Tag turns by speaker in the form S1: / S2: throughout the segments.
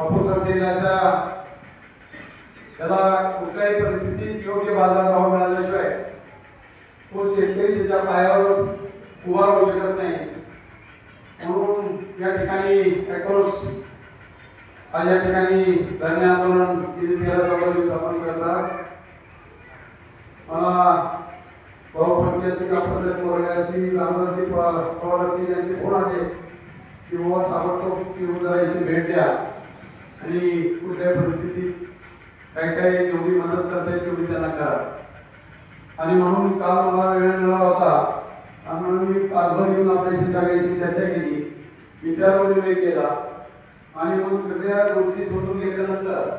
S1: कापूस असेल अशा त्याला कुठल्याही परिस्थितीत योग्य बाजार भाव मिळाल्याशिवाय तो शेतकरी त्याच्या पायावर उभा राहू शकत नाही. म्हणून या ठिकाणी ॲक्रोस आज या ठिकाणी धरणे आंदोलन गेली तेरा चौदा दिवस आपण करतात मला भाऊ फडके असतील अप्पासाहेब मोरे असतील रामदासजी पवार असतील यांचे फोन आले की बाबा ताबडतोब की जरा इथे भेट द्या. आणि कुठल्याही परिस्थितीत काय काय जेवढी मदत करता येईल तेवढी त्यांना करा. आणि म्हणून काल मला वेळ मिळाला होता. आणि म्हणून मी पाचभर येऊन आपल्याशी सगळ्याशी चर्चा केली. विचारवणी केला. आणि मग सगळ्या गोष्टी सोडून घेतल्यानंतर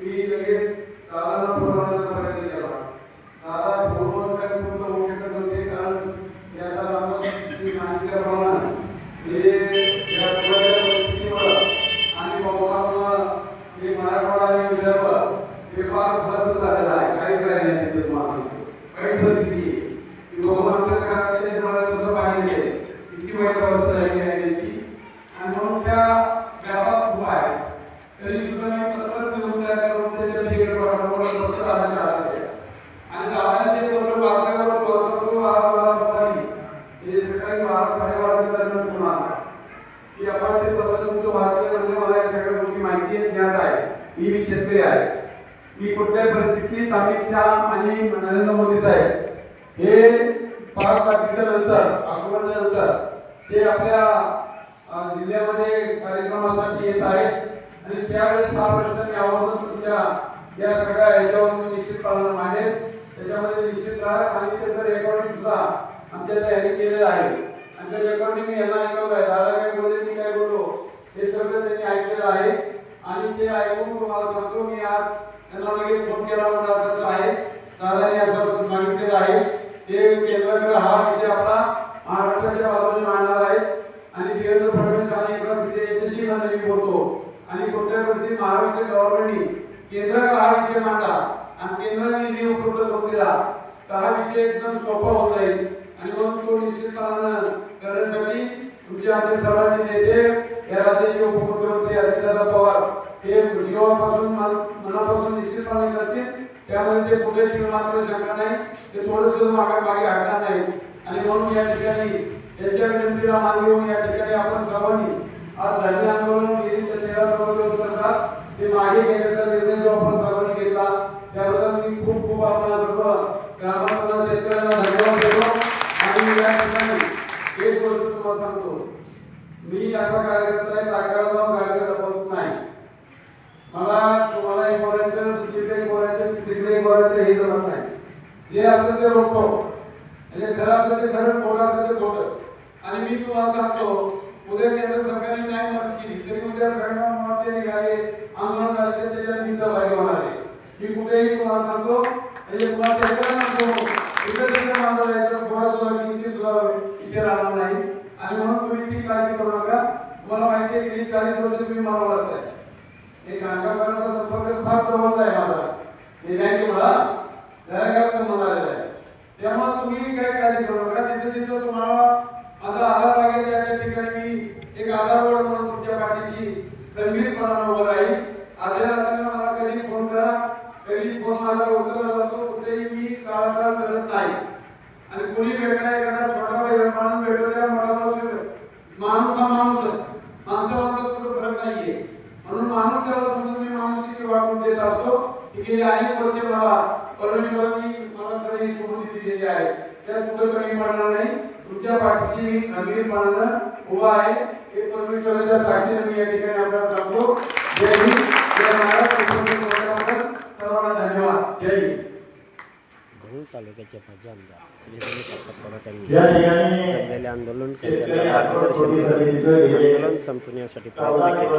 S1: मी लगेच दादाला फोन करायला गेला दादा फोनवर काय पूर्ण होऊ शकत नव्हते कारण याचा मी सांगितल्याप्रमाणे हे या पुराच्या परिस्थितीमुळं आणि पावसामुळं हे मराठवाडा आणि विदर्भ हे फार त्रस्त झालेलं आहे काही करायला नाही तिथे तुम्हाला सांगतो. वाईट परिस्थिती आहे. की लोकांच्या घरातल्या डोळ्यात सुद्धा पाणी नाही. इतकी वाईट अवस्था झाली आहे त्याची आणि म्हणून त्या गावात उभा आहे तरी सुद्धा मी सतत निरोप तयार करून त्याच्या तिकडे पाठवलं फक्त दादाच्या हातात आहे. आणि दादाने ते पत्र वाचल्यावर पत्र मला पत्राने हे सकाळी बारा साडेबारा दरम्यान फोन आला की आपण ते पत्र तुमचं वाचलं म्हणजे मला या सगळ्या गोष्टी माहिती आहे, ज्ञात आहे मी शेतकरी आहे मी कुठल्याही परिस्थितीत अमित शहा आणि नरेंद्र मोदी साहेब हे पाच तारखेच्या नंतर ऑक्टोबरच्या नंतर ते आपल्या जिल्ह्यामध्ये कार्यक्रमासाठी येत आहेत. आणि त्यावेळेस हा प्रश्न मी आवर्जून तुमच्या या सगळ्या याच्यावर निश्चित पालन मागेल त्याच्यामध्ये निश्चित राहा. आणि त्याचं रेकॉर्डिंग सुद्धा आमच्या तयारी केलेलं आहे आणि ते रेकॉर्डिंग मी यांना ऐकवलं आहे दादा काय बोलले मी काय बोललो हे सगळं त्यांनी ऐकलेलं आहे. आणि ते ऐकून तुम्हाला सांगतो मी आज त्यांना लगेच फोन केला म्हणून असं आहे. दादाने असं सांगितलेलं आहे. ते केंद्राकडे हा विषय आपला महाराष्ट्राच्या बाजूने मांडणार आहे. आणि देवेंद्र फडणवीस आणि एकनाथ शिंदे यांच्याशी मी बोलतो. आणि कुठल्या गोष्टी महाराष्ट्र गव्हर्नमेंटनी केंद्र हा विषय मांडला आणि केंद्राने निधी उपलब्ध करून दिला. तर हा विषय एकदम सोपा होत जाईल. आणि म्हणून तो निश्चितपणानं करण्यासाठी तुमचे आमचे सर्वांचे नेते या राज्याचे उपमुख्यमंत्री अजितदादा पवार हे जीवापासून मनापासून निश्चितपणे करतील. त्यामध्ये ते कुठे मात्र शंका नाही. ते थोडं सुद्धा मागे मागे हटणार नाही. आणि म्हणून या ठिकाणी याच्या विनंतीला मान घेऊन या ठिकाणी आपण सर्वांनी आज धन्य आंदोलन गेली तर तेरा करतात ते मागे घेण्याचा निर्णय जो आपण सर्वांनी घेतला त्याबद्दल मी खूप खूप आपला सर्व ग्रामस्थांना शेतकऱ्यांना धन्यवाद देतो. आणि या ठिकाणी एक गोष्ट तुम्हाला सांगतो. मी असा कार्यकर्ता आहे ताकाला कार्यकर्ता बोलत नाही. मला तुम्हाला एक बोलायचं दुसरीकडे एक बोलायचं तिसरीकडे बोलायचं हे जमत नाही. जे असतं ते रोखतो म्हणजे खरं असतं ते खरं खोटं असतं ते खोटं. आणि मी तुम्हाला सांगतो उद्या केंद्र सरकारने नाही मदत केली तरी उद्या सगळ्यांना मोर्चे निघाले आंदोलन झाले त्याच्यात मी सहभागी होणार आहे. मी कुठेही तुम्हाला सांगतो म्हणजे तुम्हाला सांगतो इकडे तिकडे जायचं सुद्धा किंचित सुद्धा विषय राहणार नाही. आणि म्हणून तुम्ही ती काळजी करू नका. तुम्हाला माहिती आहे गेली चाळीस वर्ष तुम्ही मला ओळखत आहे एक अंगाकरणाचा संपर्क फार जवळचा आहे माझा. हे बँकेमुळा घराघरात संबंध आलेला आहे. त्यामुळे तुम्ही काय काळजी करू नका. जिथे जिथे तुम्हाला आता आधार लागेल त्या त्या ठिकाणी मी एक आधार बोर्ड म्हणून तुमच्या पाठीशी गंभीरपणानं उभं राहील. आधी रात्रीला मला कधी फोन करा कधी फोन माझा उचलला जातो कुठेही मी काळाकाळ करत नाही. आणि कोणी भेटला एखादा छोटा बैल माणूस भेटतो त्या मोठा माणूस माणूस हा माणूस आहे. माणसा माणसात कुठं फरक नाहीये. म्हणून माणूस त्याला समजून मी माणुसकीची वागणूक देत असतो. की गेली अनेक वर्ष मला परमेश्वरांनी मला कडे ही स्फूर्ती दिलेली आहे. त्यात कुठं कमी पडणार नाही. तुमच्या पाठीशी मी गंभीरपणानं उभा आहे. हे परमेश्वराच्या साक्षीने मी या ठिकाणी आपल्याला सांगतो. जय हिंद. जय महाराज सर्वांना धन्यवाद. जय हिंद.
S2: तालुक्याचे
S3: या ठिकाणी
S2: आंदोलन
S3: आंदोलन
S2: संपवण्यासाठी प्रयत्न केले.